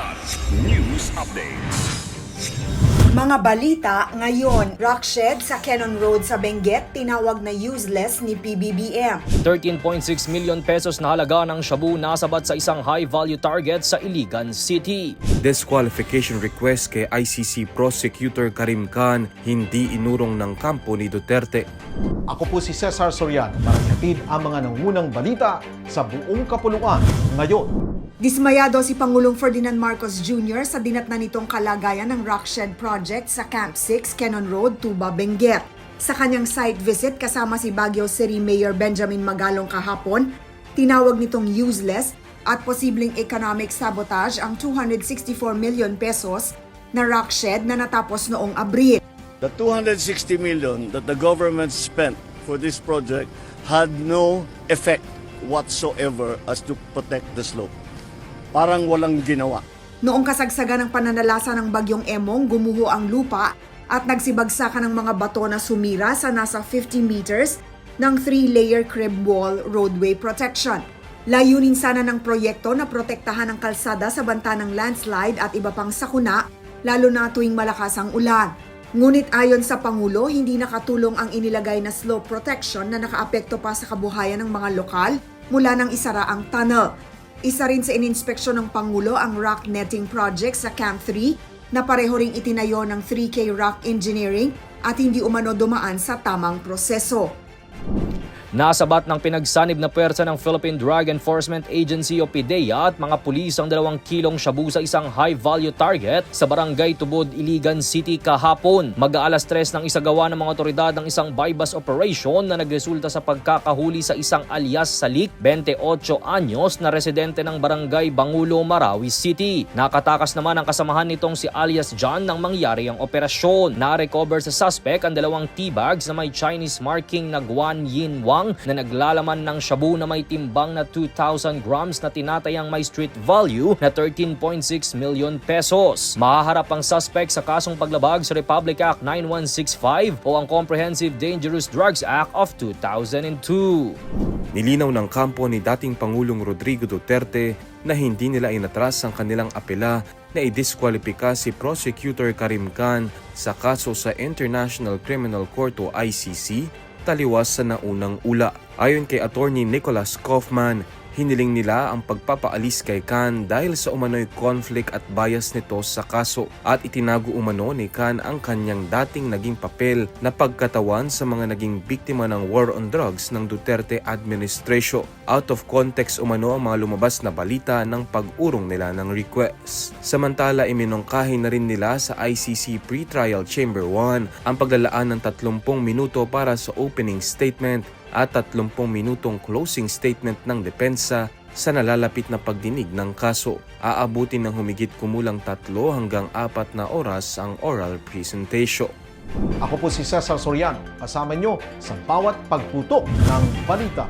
Kilat News Updates. Mga balita ngayon, rockshed sa Cannon Road sa Benguet tinawag na useless ni PBBM. 13.6 million pesos na halaga ng shabu nasabat sa isang high-value target sa Iligan City. Disqualification request kay ICC Prosecutor Karim Khan hindi inurong ng kampo ni Duterte. Ako po si Cesar Soriano para hatid ang mga nangunang balita sa buong kapuluan ngayon. Dismayado si Pangulong Ferdinand Marcos Jr. sa dinatnan nitong kalagayan ng rockshed project sa Camp 6, Cannon Road, Tuba, Benguet. Sa kanyang site visit kasama si Baguio City Mayor Benjamin Magalong kahapon, tinawag nitong useless at posibleng economic sabotage ang 264 million pesos na rockshed na natapos noong Abril. The 260 million that the government spent for this project had no effect whatsoever as to protect the slope. Parang walang ginawa. Noong kasagsagan ng pananalasa ng bagyong Emong, gumuho ang lupa at nagsibagsakan ng mga bato na sumira sa nasa 50 meters ng three-layer crib wall roadway protection. Layunin sana ng proyekto na protektahan ang kalsada sa banta ng landslide at iba pang sakuna, lalo na tuwing malakas ang ulan. Ngunit ayon sa Pangulo, hindi nakatulong ang inilagay na slope protection na nakaapekto pa sa kabuhayan ng mga lokal mula nang isara ang tunnel. Isa rin sa ininspeksyon ng Pangulo ang rock netting project sa Camp 3 na pareho ring itinayo ng 3K Rock Engineering at hindi umano dumaan sa tamang proseso. Nasabat ng pinagsanib na pwersa ng Philippine Drug Enforcement Agency o PDEA at mga pulis ang dalawang kilong shabu sa isang high-value target sa Barangay Tubod, Iligan City kahapon. Mag-aalas tres ng isagawa ng mga otoridad ng isang bypass operation na nagresulta sa pagkakahuli sa isang alias Salik, 28 anyos na residente ng Barangay Bangulo, Marawi City. Nakatakas naman ang kasamahan nitong si alias John nang mangyari ang operasyon. Na-recover sa suspect ang dalawang tea bags na may Chinese marking na Guan Yin Wang na naglalaman ng shabu na may timbang na 2,000 grams na tinatayang may street value na 13.6 million pesos. Mahaharap ang suspect sa kasong paglabag sa Republic Act 9165 o ang Comprehensive Dangerous Drugs Act of 2002. Nilinaw ng kampo ni dating Pangulong Rodrigo Duterte na hindi nila inatras ang kanilang apela na idiskwalipika si Prosecutor Karim Khan sa kaso sa International Criminal Court o ICC taliwas sa naunang ula. Ayon kay Attorney Nicholas Kaufman, hiniling nila ang pagpapaalis kay Khan dahil sa umano'y conflict at bias nito sa kaso at itinago umano ni Khan ang kanyang dating naging papel na pagkatawan sa mga naging biktima ng war on drugs ng Duterte administration. Out of context umano ang mga lumabas na balita ng pag-urong nila ng request. Samantala iminungkahi na rin nila sa ICC Pretrial Chamber 1 ang paglalaan ng 30 minuto para sa opening statement at 30 minutong closing statement ng depensa sa nalalapit na pagdinig ng kaso. Aabutin ng humigit kumulang tatlo hanggang apat na oras ang oral presentation. Ako po si Cesar Soriano, kasama nyo sa bawat pagputok ng balita.